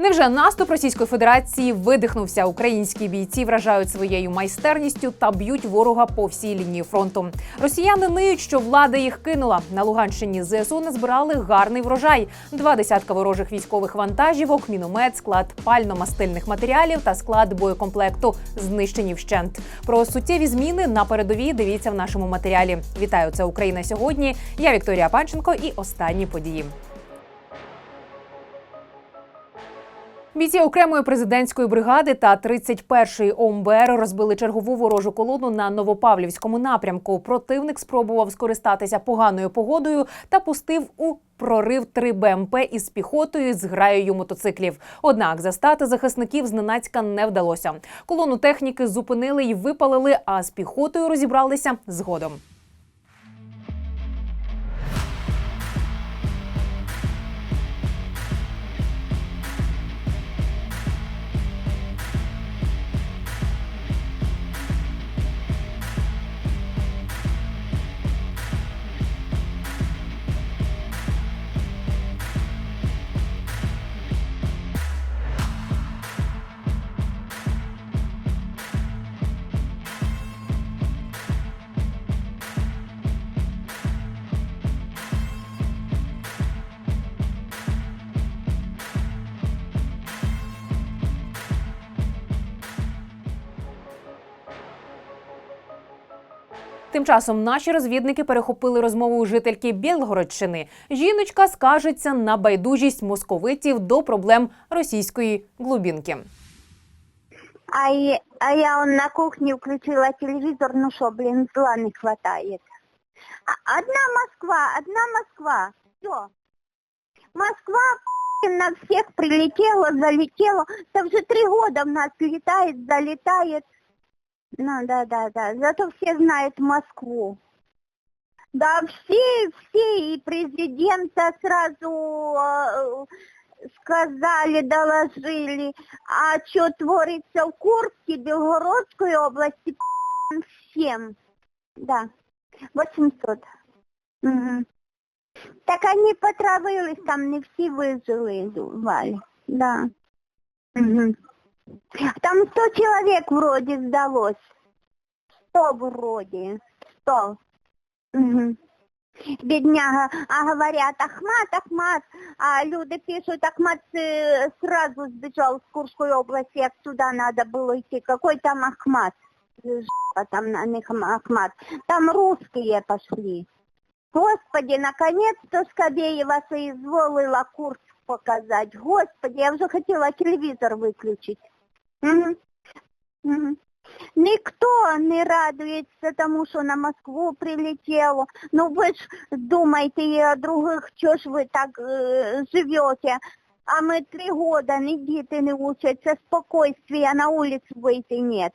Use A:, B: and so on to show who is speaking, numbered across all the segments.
A: Невже наступ Російської Федерації видихнувся? Українські бійці вражають своєю майстерністю та б'ють ворога по всій лінії фронту. Росіяни ниють, що влада їх кинула. На Луганщині ЗСУ не збирали гарний врожай: два десятка ворожих військових вантажівок, міномет, склад пально-мастильних матеріалів та склад боєкомплекту знищені вщент. Про суттєві зміни на передовій дивіться в нашому матеріалі. Вітаю, це Україна сьогодні. Я Вікторія Панченко і останні події. Бійці окремої президентської бригади та 31-ї ОМБР розбили чергову ворожу колону на Новопавлівському напрямку. Противник спробував скористатися поганою погодою та пустив у прорив три БМП із піхотою з граєю мотоциклів. Однак застати захисників зненацька не вдалося. Колону техніки зупинили і випалили, а з піхотою розібралися згодом. Тим часом наші розвідники перехопили розмову у жительки Білгородщини. Жіночка скажеться на байдужість московитів до проблем російської глубинки.
B: А, я- а я на кухне включила телевизор, ну что, блин, зла не. А- Одна Москва, одна Москва, все. Москва на всех прилетела, залетела. Это уже три года в нас летает, залетает. Ну да, да, да. Зато все знают Москву. Да, все, все, и президента сразу э, сказали, доложили. А что творится в Курске, Белгородской области, всем. Да, 800. Мгм. Так они потравились, там не всі вижили, Валь. Да. Мгм. Там 100 человек вроде сдалось. 100 вроде. 100. Мгм. Бедняга, а говорят, Ахмат, Ахмат, а люди пишут, Ахмат сразу сбежал с Курской области, туда надо было идти. Какой там Ахмат? Ж**а Там на них Ахмат. Там русские пошли. Господи, наконец-то Скобеева соизволила курс показать. Господи, я уже хотела телевизор выключить. Мгм. Мгм. Никто не радуется тому, что на Москву прилетело. Ну вы ж думаете и о других, что ж вы так э, живете. А мы три года, ни дети не учатся, спокойствия на улицу выйти нет.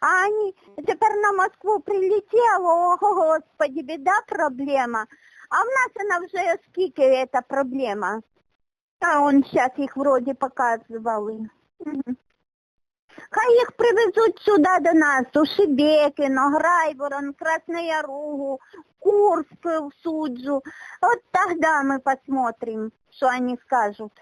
B: А они теперь на Москву прилетело, о господи, беда, проблема. А в нас она уже скільки эта проблема. А он сейчас их вроде показывали. Мгм. Хай їх привезуть сюди до нас, у Шебекино, Грайворон, Краснояругу, Курск в Суджу. Вот тогда мы посмотрим, что они скажут.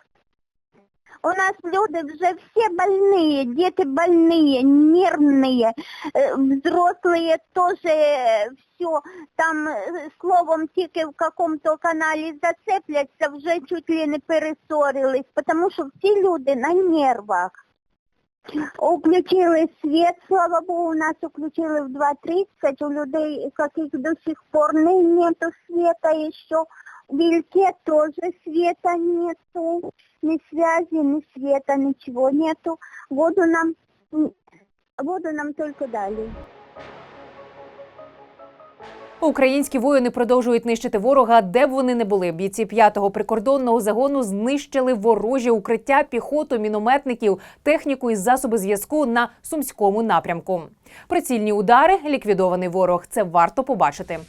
B: У нас люди вже все больные, дети больные, нервные, э, взрослые тоже все, там э, словом тільки в каком-то каналі зацепляться, вже чуть ли не пересорились, потому що всі люди на нервах. Включили свет, слава богу, у нас включили в 2.30, у людей каких до сих пор не- нету света еще. В Вильке тоже света нету, ни связи, ни света, ничего нету. Воду нам, воду нам только дали.
A: Українські воїни продовжують нищити ворога, де б вони не були. Бійці п'ятого прикордонного загону знищили ворожі укриття, піхоту, мінометників, техніку і засоби зв'язку на сумському напрямку. Прицільні удари, ліквідований ворог. Це варто побачити.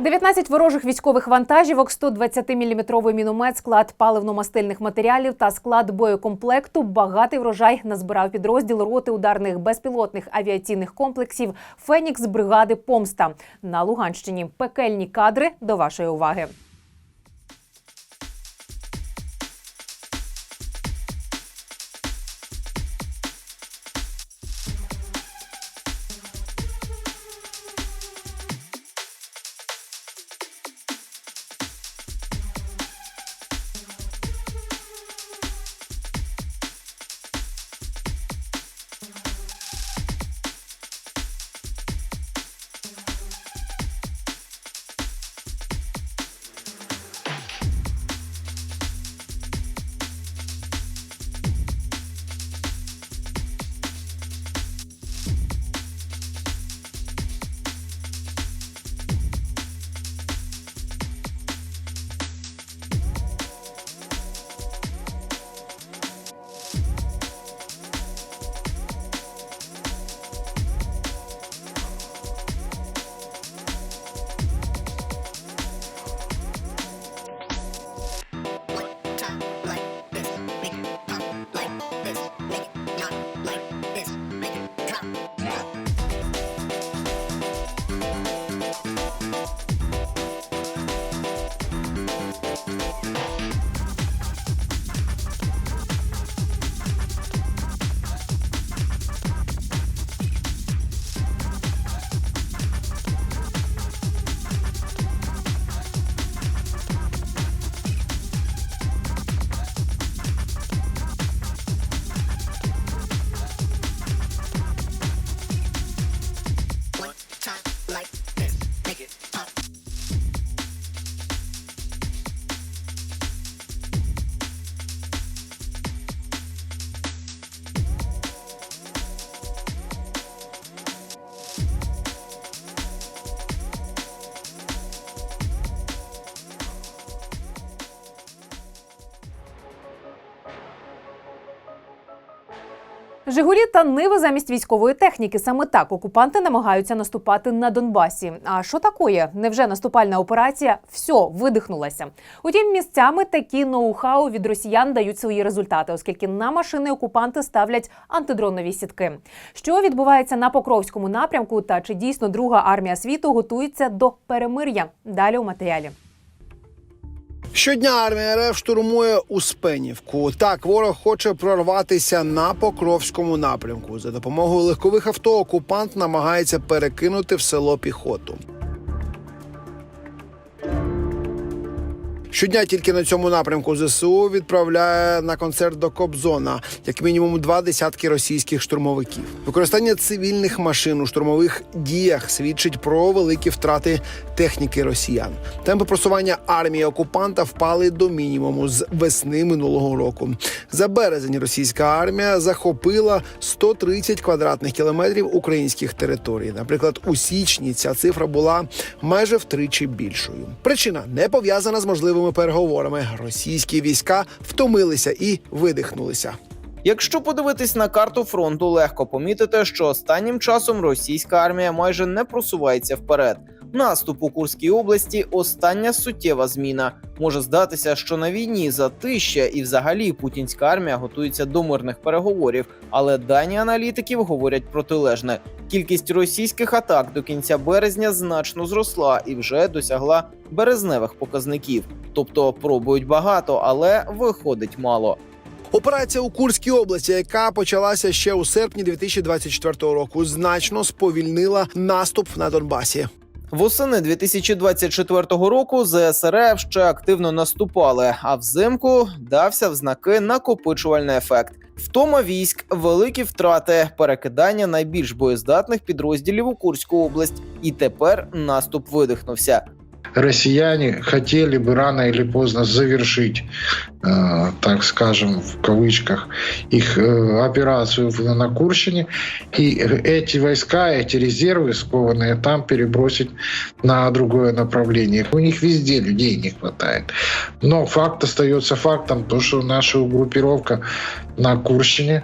A: 19 ворожих військових вантажівок, 120-мм міномет, склад паливно-мастильних матеріалів та склад боєкомплекту. Багатий врожай назбирав підрозділ роти ударних безпілотних авіаційних комплексів Фенікс бригади Помста на Луганщині. Пекельні кадри до вашої уваги. Жигулі та Ниви замість військової техніки. Саме так окупанти намагаються наступати на Донбасі. А що такое? Невже наступальна операція все видихнулася? Утім, місцями такі ноу-хау від росіян дають свої результати, оскільки на машини окупанти ставлять антидронові сітки. Що відбувається на Покровському напрямку, та чи дійсно друга армія світу готується до перемир'я? Далі у матеріалі.
C: Щодня армія РФ штурмує Успенівку. Так, ворог хоче прорватися на Покровському напрямку. За допомогою легкових авто окупант намагається перекинути в село піхоту. Щодня тільки на цьому напрямку ЗСУ відправляє на концерт до Кобзона як мінімум два десятки російських штурмовиків. Використання цивільних машин у штурмових діях свідчить про великі втрати техніки росіян. Темпи просування армії окупанта впали до мінімуму з весни минулого року. За березень російська армія захопила 130 квадратних кілометрів українських територій. Наприклад, у січні ця цифра була майже втричі більшою. Причина не пов'язана з можливими переговорами. Російські війська втомилися і видихнулися.
D: Якщо подивитись на карту фронту, легко помітити, що останнім часом російська армія майже не просувається вперед. Наступ у Курській області остання суттєва зміна. Може здатися, що на війні затища і взагалі путінська армія готується до мирних переговорів, але дані аналітиків говорять протилежне. Кількість російських атак до кінця березня значно зросла і вже досягла березневих показників. Тобто пробують багато, але виходить мало.
C: Операція у Курській області, яка почалася ще у серпні 2024 року, значно сповільнила наступ на Донбасі.
D: Восени 2024 року ЗСРФ ще активно наступали, а взимку дався в знаки накопичувальний ефект. Втома військ, великі втрати, перекидання найбільш боєздатних підрозділів у Курську область, і тепер наступ видихнувся.
E: Росіяни хотіли б рано чи поздно завершить так скажем, в кавычках, их э, операцию в- на Курщине, и эти войска, эти резервы, скованные там, перебросить на другое направление. У них везде людей не хватает. Но факт остается фактом, то, что наша группировка на Курщине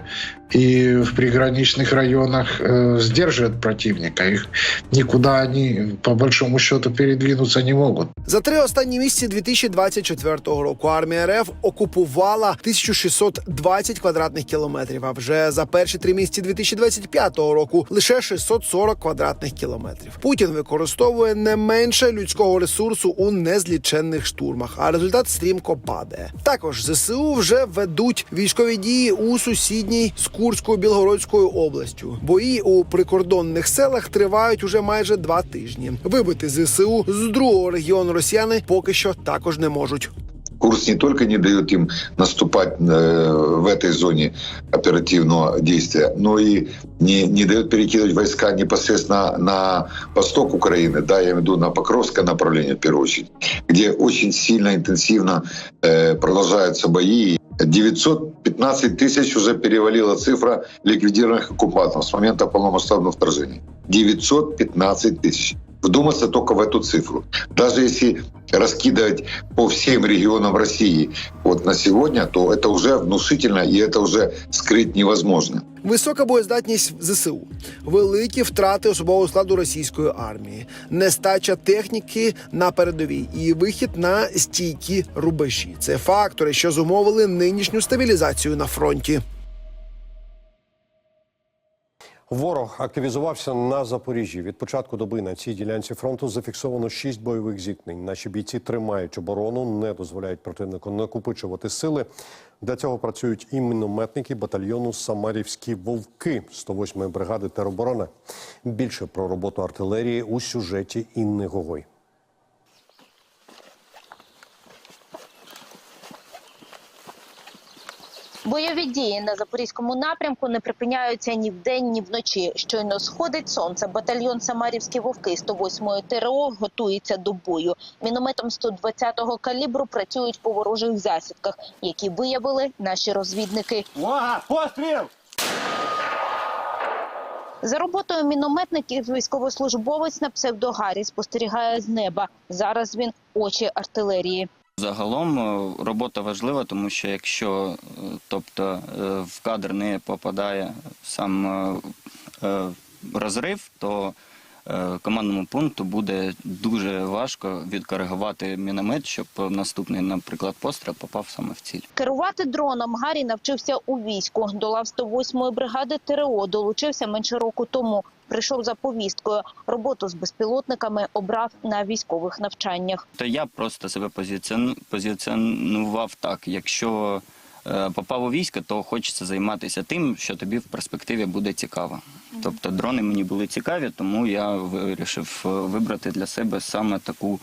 E: и в приграничных районах э, сдерживает противника. Их никуда они, по большому счету, передвинуться не могут.
C: За три останні місяці 2024 року армія РФ окупувала 1620 квадратних кілометрів. А вже за перші три місяці 2025 року лише 640 квадратних кілометрів. Путін використовує не менше людського ресурсу у незліченних штурмах, а результат стрімко падає. Також ЗСУ вже ведуть військові дії у сусідній з Курською Білгородською областю. Бої у прикордонних селах тривають уже майже два тижні. Вибити ЗСУ з другого регіону росіяни поки що також не можуть.
F: Курс не только не дает им наступать э, в этой зоне оперативного действия, но и не, не дает перекидывать войска непосредственно на восток Украины, да, я имею в виду на Покровское направление в первую очередь, где очень сильно, интенсивно э, продолжаются бои. 915 тысяч уже перевалила цифра ликвидированных оккупантов с момента полномасштабного вторжения. 915 тысяч. Вдуматься только в эту цифру. Даже если раскидывать по всем регионам России вот на сегодня, то это уже внушительно и это уже скрыть невозможно.
C: Висока боєздатність ЗСУ, великі втрати особового складу російської армії, нестача техніки на передовій і вихід на стійкі рубежі. Це фактори, що зумовили нинішню стабілізацію на фронті.
G: Ворог активізувався на Запоріжжі. Від початку доби на цій ділянці фронту зафіксовано шість бойових зіткнень. Наші бійці тримають оборону, не дозволяють противнику накопичувати сили. Для цього працюють і мінометники батальйону Самарівські вовки 108-ї бригади тероборони. Більше про роботу артилерії у сюжеті Інни Гогой.
H: Бойові дії на запорізькому напрямку не припиняються ні вдень, ні вночі. Щойно сходить сонце. Батальйон Самарівські вовки 108-ї ТРО готується до бою. Мінометом 120-го калібру працюють по ворожих засідках, які виявили наші розвідники. Постріл За роботою мінометників військовослужбовець на псевдогарі спостерігає з неба. Зараз він очі артилерії.
I: Загалом е, робота важлива, тому що якщо е, тобто, е, в кадр не попадає сам розрив, то командному пункту буде дуже важко відкоригувати міномет, щоб наступний, наприклад, постріл попав саме в ціль.
H: Керувати дроном Гаррі навчився у війську. До лав 108-ї бригади ТРО долучився менше року тому. Прийшов за повісткою. Роботу з безпілотниками обрав на військових навчаннях.
I: То я просто себе позиціонував так. Якщо е, попав у військо, то хочеться займатися тим, що тобі в перспективі буде цікаво. Тобто дрони мені були цікаві, тому я вирішив е, вибрати для себе саме таку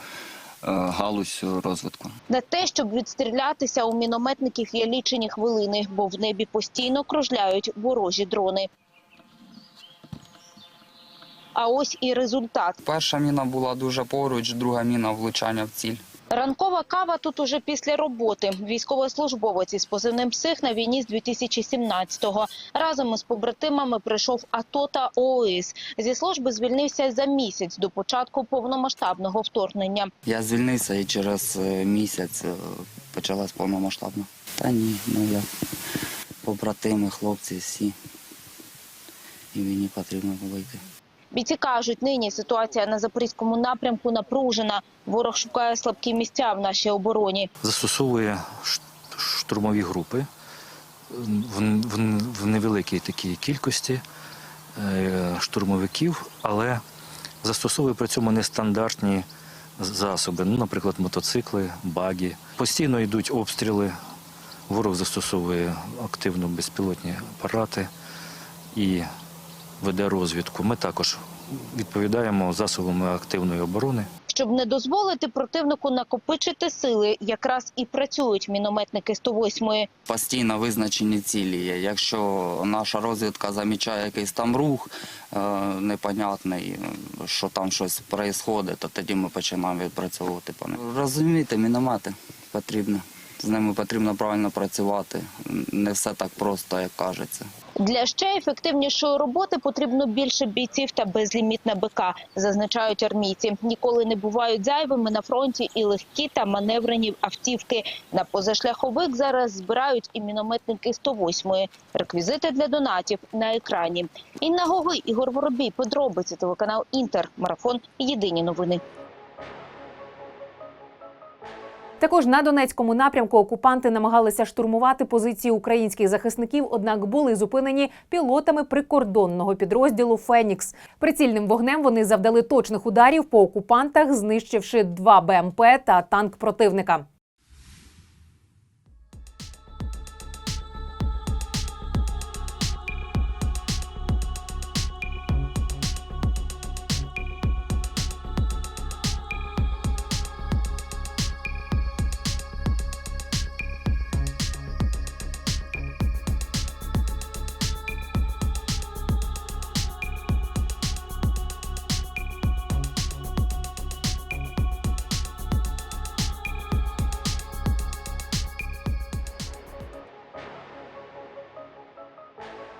I: е, галузь розвитку.
H: На те, щоб відстрілятися, у мінометників є лічені хвилини, бо в небі постійно кружляють ворожі дрони. А ось і результат.
J: Перша міна була дуже поруч, друга міна влучання в ціль.
H: Ранкова кава тут уже після роботи. Військовослужбовець із позивним псих на війні з 2017-го. Разом із побратимами прийшов АТО та ООС. Зі служби звільнився за місяць до початку повномасштабного вторгнення.
J: Я звільнився і через е, місяць е, почалась повномасштабна. Та ні, ну я побратими, хлопці всі. І мені потрібно було йти.
H: Бійці кажуть, нині ситуація на запорізькому напрямку напружена. Ворог шукає слабкі місця в нашій обороні.
K: застосовує штурмові групи в, невеликій такій кількості е, штурмовиків, але застосовує при цьому нестандартні засоби, ну, наприклад, мотоцикли, баги. Постійно йдуть обстріли, ворог застосовує активно безпілотні апарати і веде розвідку. Ми також відповідаємо засобами активної оборони.
H: Щоб не дозволити противнику накопичити сили, якраз і працюють мінометники 108-ї.
J: Постійно визначені цілі є. Якщо наша розвідка замічає якийсь там рух е, непонятний, що там щось відбувається, то тоді ми починаємо відпрацьовувати. Розумієте, міномети потрібно. З ними потрібно правильно працювати. Не все так просто, як кажеться.
H: Для ще ефективнішої роботи потрібно більше бійців та безлімітна БК, зазначають армійці. Ніколи не бувають зайвими на фронті і легкі та маневрені автівки. На позашляховик зараз збирають і мінометники 108-ї. Реквізити для донатів на екрані. Інна Гоги, Ігор Воробій, подробиці телеканал Інтер, марафон. Єдині новини.
A: Також на Донецькому напрямку окупанти намагалися штурмувати позиції українських захисників, однак були зупинені пілотами прикордонного підрозділу Фенікс. Прицільним вогнем вони завдали точних ударів по окупантах, знищивши два БМП та танк противника.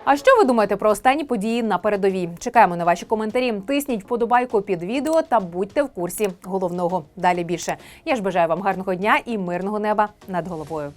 A: А що ви думаєте про останні події на передовій? Чекаємо на ваші коментарі. Тисніть вподобайку під відео та будьте в курсі головного. Далі більше. Я ж бажаю вам гарного дня і мирного неба над головою.